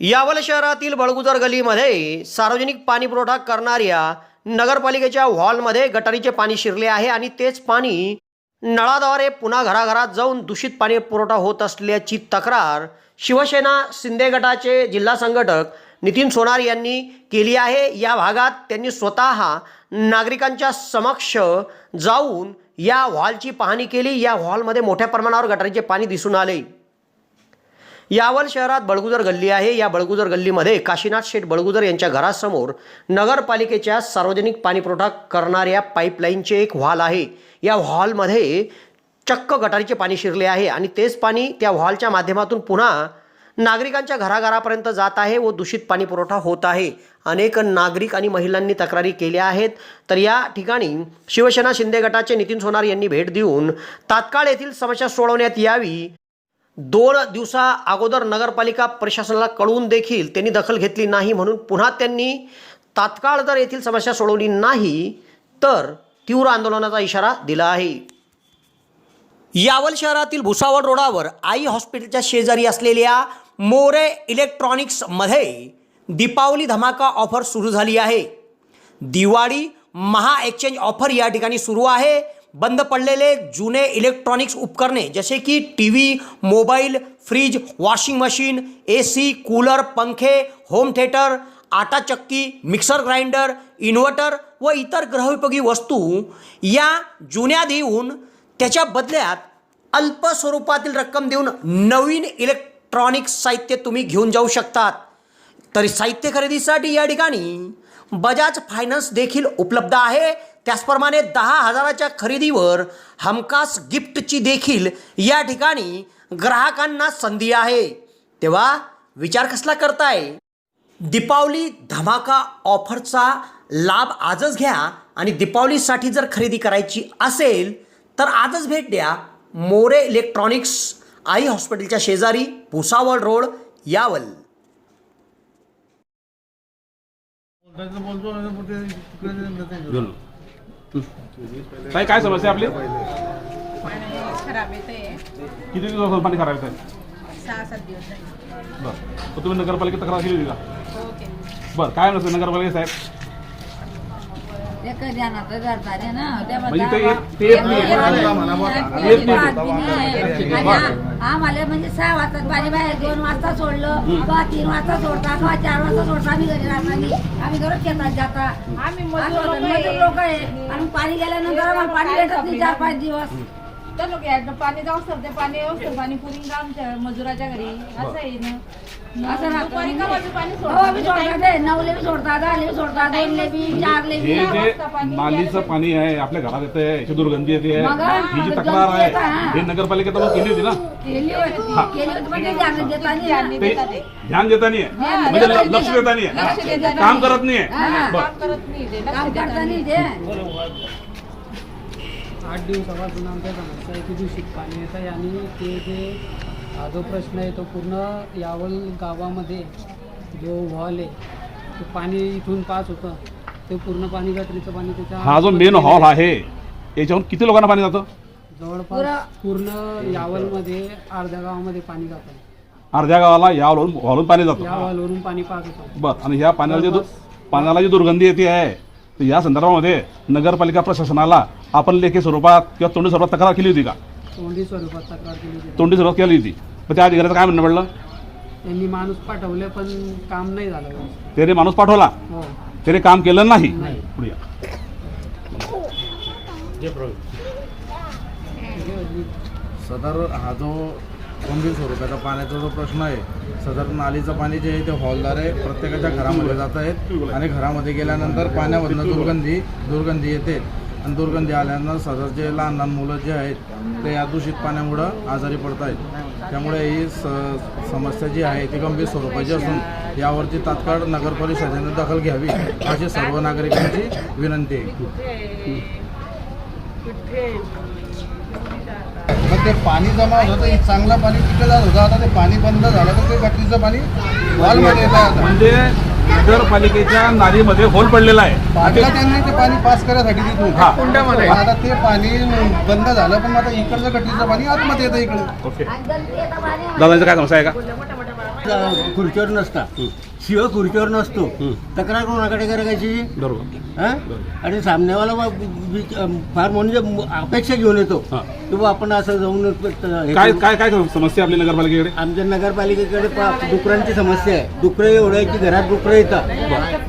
यावल शहरातील बळगुजर गलीमध्ये सार्वजनिक पाणी पुरवठा करणाऱ्या नगरपालिकेच्या हॉलमध्ये गटारीचे पाणी शिरले आहे आणि तेच पाणी नळाद्वारे पुन्हा घराघरात जाऊन दूषित पाणी पुरवठा होत असल्याची तक्रार शिवसेना शिंदे गटाचे जिल्हा संघटक नितीन सोनार यांनी केली आहे. या भागात त्यांनी स्वतः नागरिकांच्या समक्ष जाऊन या हॉलची पाहणी केली. या हॉलमध्ये मोठ्या प्रमाणावर गटारीचे पाणी दिसून आले. यावल शहरात बळगुजर गल्ली आहे. या बळगुजर गल्लीमध्ये काशीनाथ शेठ बळगुजर यांच्या घरासमोर नगरपालिकेच्या सार्वजनिक पाणीपुरवठा करणाऱ्या पाईपलाईनचे एक हॉल आहे. या हॉलमध्ये चक्क गटारीचे पाणी शिरले आहे आणि तेच पाणी त्या हॉलच्या माध्यमातून पुन्हा नागरिकांच्या घराघरापर्यंत जात आहे व दूषित पाणी पुरवठा होत आहे. अनेक नागरिक आणि महिलांनी तक्रारी केल्या आहेत. तर या ठिकाणी शिवसेना शिंदे गटाचे नितीन सोनार यांनी भेट देऊन तात्काळ येथील समस्या सोडवण्यात यावी. दोन दिवसा अगोदर नगरपालिका प्रशासनाला कळवून देखील त्यांनी दखल घेतली नाही म्हणून पुन्हा त्यांनी तात्काळ जर येथील समस्या सोडवली नाही तर तीव्र आंदोलनाचा इशारा दिला आहे. यावल शहरातील भुसावळ रोडावर आई हॉस्पिटलच्या शेजारी असलेल्या मोरे इलेक्ट्रॉनिक्समध्ये दीपावली धमाका ऑफर सुरू झाली आहे. दिवाळी महा एक्सचेंज ऑफर या ठिकाणी सुरू आहे. बंद पडलेले जुने इलेक्ट्रॉनिक्स उपकरणे जसे की T V mobile fridge washing machine A C cooler पंखे होम थिएटर आटा चक्की मिक्सर ग्राइंडर इन्व्हर्टर व इतर ग्रहोपयोगी वस्तू या जुन्या देऊन त्याच्या बदल्यात अल्प स्वरूपातील रक्कम देऊन नवीन इलेक्ट्रॉनिक्स साहित्य तुम्ही घेऊन जाऊ शकतात. तरी साहित्य खरेदीसाठी या ठिकाणी बजाज फायनान्स देखील उपलब्ध आहे. त्याचप्रमाणे दहा हजाराच्या खरेदीवर हमखास गिफ्टची देखील या ठिकाणी ग्राहकांना संधी आहे. तेव्हा विचार कसला करताय? दीपावली धमाका ऑफरचा लाभ आजच घ्या आणि दीपावलीसाठी जर खरेदी करायची असेल तर आजच भेट द्या. मोरे इलेक्ट्रॉनिक्स आई हॉस्पिटलच्या शेजारी भुसावळ रोड यावल. काय काय समस्या आपली? खराब येते किती दिवस पाणी खराब आहे सहा सात दिवस झाले. बरं. मग तुम्ही नगरपालिकेत तक्रार केली होती का? हो बरं. काय नसतं नगरपालिका साहेब? ते कधी आणा तर करतात ना. त्या म्हणजे ते येत- ते येत नाही. येत नाही. आम्हाला म्हणजे सहा वाजता पाणी बाहेर दोन वाजता सोडलं किंवा तीन वाजता सोडतात किंवा चार वाजता सोडतात. आम्ही घरी राहताना आम्ही दररोज शेतात जाता. आम्ही. मजूर लोक आहे. आणि पाणी गेल्यानंतर आम्हाला पाणी भेटत नाही. चार पाच दिवस. लोक यायचं पाणी जाऊ शकते पाणी व्यवस्थित पाणी पुरिंग आमच्या मजुराच्या घरी? असं आहे ना. असं का वाजता पाणी हो, आम्ही सोडतात. ते. नऊले बी सोडतात दहाले बी सोडतात दोनले बी चारले बी. हे जे वाजता पाणी नालीचं पाणी आहे आपल्या घरात येते याची दुर्गंधी येते. ही जी हा, तक्रार आहे हा. हे नगरपालिकेत केली होती ना? केली होती. केली होती पण ते ध्यान देत नाही ना. ते ध्यान देता नाही म्हणजे लक्ष देता नाही. काम करत नाही हा. काम करत नाही ते लक्ष काम देत करता नाही. नाही ते आठ दिवसापासून आमच्या समस्या आहे की दूषित पाणी येत आहे आणि ते जे हा जो प्रश्न आहे तो पूर्ण यावल गावामध्ये जो वॉल आहे ते पाणी इथून पास होतं ते पूर्ण पाणी गटरीचं पाणी त्याच्या हा जो मेन हॉल आहे याच्याहून किती लोकांना पाणी जातं? जवळपास पूर्ण यावलमध्ये अर्ध्या गावामध्ये पाणी जातं. अर्ध्या गावाला या हॉलून हॉलून पाणी या जातं वॉलवरून पाणी पास होतं. बरं आणि ह्या पाण्याला जी दु- पाण्याला जी दुर्गंधी येते आहे तर या संदर्भामध्ये नगरपालिका प्रशासनाला आपण लेखी स्वरूपात किंवा तोंडी स्वरूपात तक्रार केली होती का? तोंडी स्वरूपात तक्रार केली होती. तोंडी स्वरूपात केली होती. पण त्या अधिकाऱ्याचं काय म्हणणं पडलं? त्यांनी माणूस पाठवले पण काम नाही झालं. त्याने माणूस पाठवला? हो. त्याने काम केलं नाही? नाही. पुढे या. सदर हा जो गंभीर स्वरूपाचा पाण्याचा जो प्रश्न आहे सदर नालीचं पाणी जे आहे ते हॉलद्वारे प्रत्येकाच्या घरामध्ये जात आहेत आणि घरामध्ये गेल्यानंतर पाण्यामधनं दुर्गंधी दुर्गंधी येते. आणि दुर्गंधी आल्यानंतर सदरचे लहान लहान मुलं जे आहेत ते या दूषित पाण्यामुळं आजारी पडत आहेत त्यामुळे ही स समस्या जी आहे ती गंभीर स्वरूपाची असून यावरची तात्काळ नगर परिषदेने दखल घ्यावी अशी सर्व नागरिकांची विनंती आहे. मग ते पाणी जमा होत होतं हे चांगलं पाणी तिकडे जात होतं आता ते पाणी बंद झालं तर ते गटरीचं पाणी हॉलमध्ये येत म्हणजे नगरपालिकेच्या नालीमध्ये होल पडलेला आहे. त्यांनी ते पाणी पास करायसाठी तिथून हा. कुंडामध्ये आता ते पाणी बंद झालं पण आता इकडचं गटरीचं पाणी आतमध्ये येतं इकडे. ओके. दादांचं काय समस्या आहे का? क- खुर्चीवर नसता. शिव खुर्चीवर नसतो. तक्रार कोणाकडे करायची? बरोबर? आणि सामनेवाला फार म्हणजे अपेक्षा घेऊन येतो. की बुवा आपण असं जाऊन काय. काय काय समस्या आपली नगरपालिकेकडे? आमच्या नगरपालिकेकडे डुकरांची समस्या आहे. डुकरं एवढे की घरात डुकरं येतात.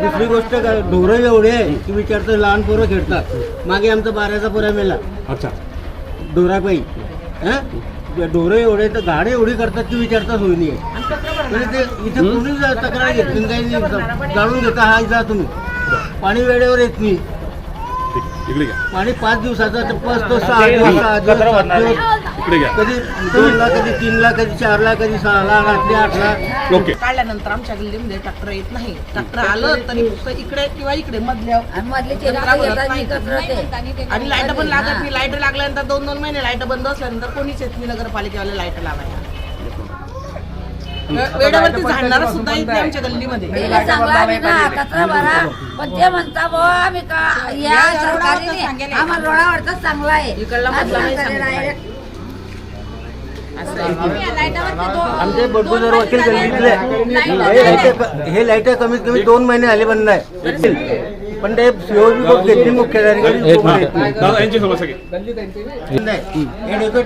दुसरी गोष्ट काय, ढोरं एवढे आहे की विचारतं लहान पोरं खेळतात. मागे आमचा बाराचा पोऱ्या मेला. अच्छा. ढोरापाई हं? ढोरं एवढे तर गाडी एवढी करतात की विचारता सोय नाही आहे. म्हणजे ते इथे कोणी जा- तक्रार घेतली नाही, काही नाही जाणून घेता हा जा तुम्ही. पाणी वेळेवर येत नाही. इकडे घ्या. पाणी पाच दिवसाचा टप्पा असतो सहा दिवस सहा दिवस सात दिवस. इकडे घ्या. कधी दोनला कधी तीनला कधी चारला कधी सहाला रात्री आठला ओके. काढल्यानंतर आमच्या गल्लीमध्ये ट्रॅक्टर येत नाही. ट्रॅक्टर आलं तरी फक्त इकडे किंवा इकडे मधल्या आणि मधले ते येतात ते. आणि लाइट पण लागत नाही. लाइट लागल्यानंतर दोन दोन महिने लाइट बंद असल्यानंतर कोणीच येत नाही नगरपालिकेवाले लाइट लावायला. वेळेवरती झाडणार सुद्धा नाही आमच्या गल्लीमध्ये. कचरा भरा पण ते म्हणता बुवा आम्ही का या सरकारने आम्हाला रोडावरचाच चांगला आहे. इकडला हे हे लाइट कमीत कमी दोन महिने आले बंद आहे. पण ते सीओबी कोर्ट घेतली मुख्याधिकारी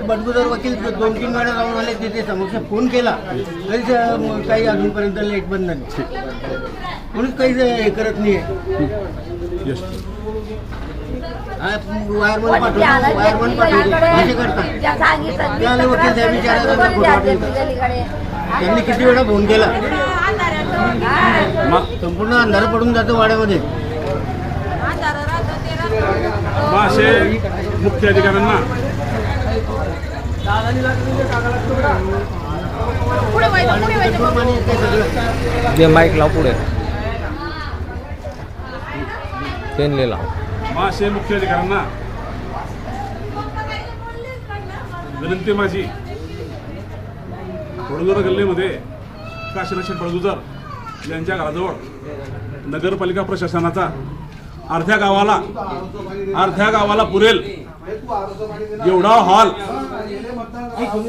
बडगुजर वकील दोन तीन वेळा जाऊन आले तिथे समक्ष फोन केला. तरी ते, म, काही अजूनपर्यंत लाइट बंद नाही. कोणीच काही ते हे करत नाही वायरमन पाठवतो वायरमन पाठवतो. असे करतात वकील त्या. त्यांनी किती वेळा फोन केला? संपूर्ण अंधार पडून जातो वाड्यामध्ये. मग असे मुख्य अधिकाऱ्यांना सगळं माईक लाव पुढे पेन लाव मग असे मुख्य अधिकाऱ्यांना विनंती माझी बडगुजर गल्लीमध्ये काशीनाथ बडगुजर यांच्या घराजवळ नगरपालिका प्रशासनाचा अर्ध्या गावाला अर्ध्या गावाला पुरेल. एवढा हॉल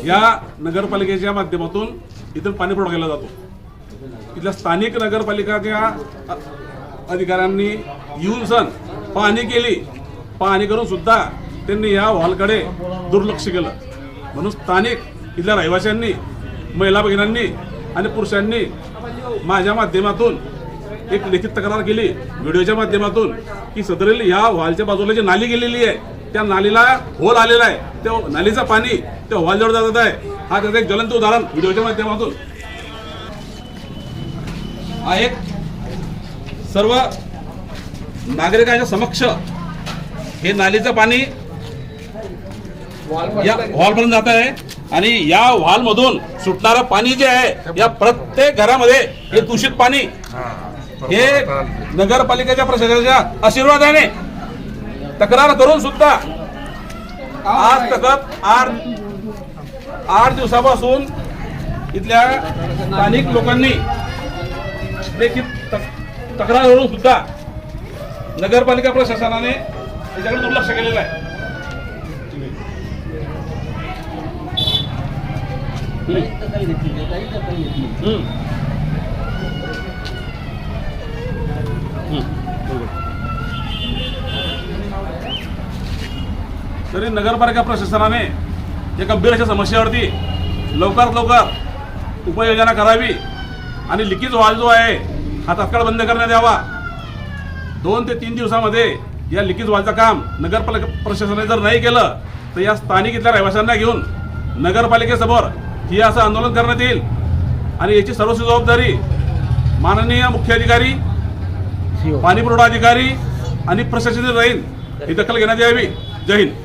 या नगरपालिकेच्या माध्यमातून इथं पाणी पुरवठा केला जातो. इथल्या स्थानिक नगरपालिकाच्या अधिकाऱ्यांनी येऊन सण पाहणी केली. पाहणी करून सुद्धा त्यांनी या हॉलकडे दुर्लक्ष केलं. म्हणून स्थानिक इथल्या रहिवाशांनी महिला भगिनांनी आणि पुरुषांनी माझ्या माध्यमातून एक लिखित तक्रार केली व्हिडिओच्या माध्यमातून की सदरेल ह्या व्हॉलच्या बाजूला जी नाली गेलेली आहे त्या नालीला होल आलेला आहे. त्या नालीचं पाणी त्या हॉलजवळ जात आहे. हा त्याचं एक ज्वलंत उदाहरण व्हिडिओच्या माध्यमातून. हा एक सर्व नागरिकांच्या समक्ष हे नालीचं पाणी या हॉलपर्यंत जात आहे आणि या हॉल मधून सुटणारं पाणी जे आहे या प्रत्येक घरामध्ये हे दूषित पाणी हे नगरपालिकेच्या प्रशासनाच्या आशीर्वादाने तक्रार करून सुद्धा आज तकत आठ आठ दिवसापासून इथल्या स्थानिक लोकांनी देखील तक- तक्रार करून सुद्धा नगरपालिका प्रशासनाने त्याच्याकडे दुर्लक्ष केलेलं आहे. हम्म, तरी नगरपालिका प्रशासनाने या गंभीर अशा समस्येवरती लवकरात लवकर उपाययोजना करावी आणि लिकीज वाल जो आहे हा तात्काळ बंद करण्यात यावा. दोन ते तीन दिवसामध्ये या लिकेज वालचं काम नगरपालिका प्रशासनाने जर नाही केलं तर या स्थानिक इथल्या रहिवाशांना घेऊन नगरपालिकेसमोर ही असं आंदोलन करण्यात येईल. आणि याची सर्वस्व जबाबदारी माननीय मुख्याधिकारी अधिकारी पाणीपुरवठा अधिकारी आणि प्रशासनाची राहील. ही दखल घेण्यात यावी. जय हिंद.